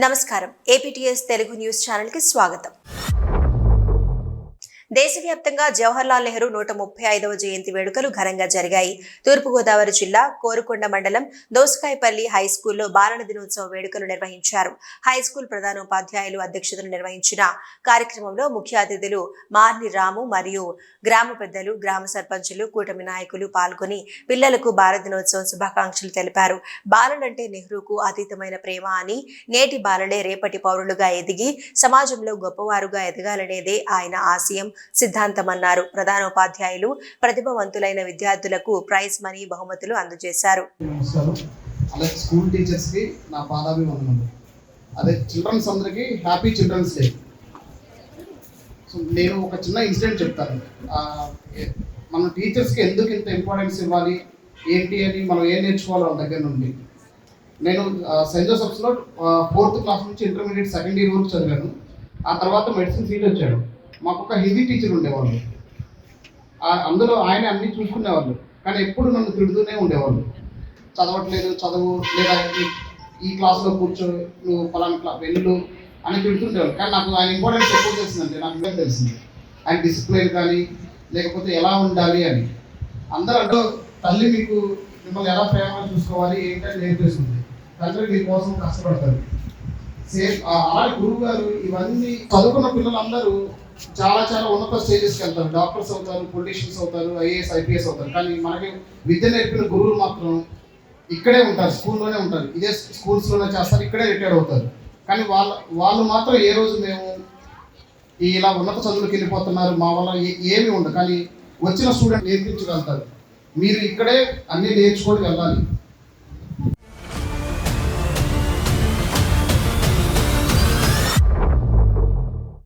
నమస్కారం. APTS Telugu news ఛానల్కి స్వాగతం. దేశవ్యాప్తంగా జవహర్లాల్ నెహ్రూ నూట ముప్పై ఐదవ జయంతి వేడుకలు ఘనంగా జరిగాయి. తూర్పుగోదావరి జిల్లా కోరుకొండ మండలం దోసకాయపల్లి హై స్కూల్లో బాలల దినోత్సవ వేడుకలు నిర్వహించారు. హై స్కూల్ ప్రధానోపాధ్యాయులు అధ్యక్షతను నిర్వహించిన కార్యక్రమంలో ముఖ్య అతిథులు మార్ని రాము మరియు గ్రామ పెద్దలు గ్రామ సర్పంచులు కూటమి నాయకులు పాల్గొని పిల్లలకు భారత దినోత్సవం శుభాకాంక్షలు తెలిపారు. బాలలంటే నెహ్రూకు అతీతమైన ప్రేమ అని నేటి బాలలే రేపటి పౌరులుగా ఎదిగి సమాజంలో గొప్పవారుగా ఎదగాలనేదే ఆయన ఆశయం. సిద్ధాంతమన్నారు. ప్రధానోపాధ్యాయులు ప్రతిభావంతులైన విద్యార్థులకు ప్రైజ్ మనీ బహుమతులు అందజేశారు. నమస్కారం. అలాగే స్కూల్ టీచర్స్కి నా పాదాభివందనలు అదే చిల్డ్రన్స్ అందరికీ హ్యాపీ చిల్డ్రన్స్ డే. సో నేను ఒక చిన్న ఇన్సిడెంట్ చెప్తాను. మన టీచర్స్కి ఎందుకు ఇంత ఇంపార్టెన్స్ ఇవ్వాలి? ఏంటి అని మనం ఏం నేర్చుకోవాలి వాళ్ళ దగ్గర నుండి? నేను ఆ, సెయింట్ జోసెఫ్స్లో ఫోర్త్ క్లాస్ నుంచి ఇంటర్మీడియట్ సెకండ్ ఇయర్ వరకు చదివాను. ఆ తర్వాత మెడిసిన్ సీట్ వచ్చాడు. మాకు ఒక హెవీ టీచర్ ఉండేవాళ్ళు. అందులో ఆయన అన్ని చూసుకునేవాళ్ళు. కానీ ఎప్పుడు నన్ను తిడుతూనే ఉండేవాళ్ళు. చదవట్లేదు చదువు లేదా ఈ- క్లాస్లో కూర్చో నువ్వు ఫలానా క్లా వెళ్ళు అని తిడుతుండేవాళ్ళు. కానీ నాకు ఆయన ఇంపార్టెన్స్ ఎక్కువ తెలిసిందంటే నాకు ఇంకా తెలిసింది. ఆయన డిసిప్లైన్ కానీ లేకపోతే ఎలా ఉండాలి అని. అందరూ అంటూ తల్లి మీకు మిమ్మల్ని ఎలా ప్రేమగా చూసుకోవాలి? ఏంటని నేర్పిస్తుంది తండ్రి మీకోసం కష్టపడతారు. సేమ్ అలాగే గురువు గారు ఇవన్నీ చదువుకున్న పిల్లలందరూ చాలా చాలా ఉన్నత స్టేజెస్కి వెళ్తారు. డాక్టర్స్ అవుతారు పొలిటీషియన్స్ అవుతారు ఐఏఎస్ ఐపీఎస్ అవుతారు. కానీ మనకి విద్య నేర్పిన గురువులు మాత్రం ఇక్కడే ఉంటారు స్కూల్లోనే ఉంటారు. ఇదే స్కూల్స్లోనే చేస్తారు ఇక్కడే రిటైర్ అవుతారు. కానీ వాళ్ళ వాళ్ళు మాత్రం ఏ రోజు మేము ఇలా ఉన్నత చదువులకు వెళ్ళిపోతున్నారు మా వల్ల ఏమి ఏమీ ఉండదు. కానీ వచ్చిన స్టూడెంట్ నేర్పించగలుగుతారు. మీరు ఇక్కడే అన్నీ నేర్చుకొని వెళ్ళాలి.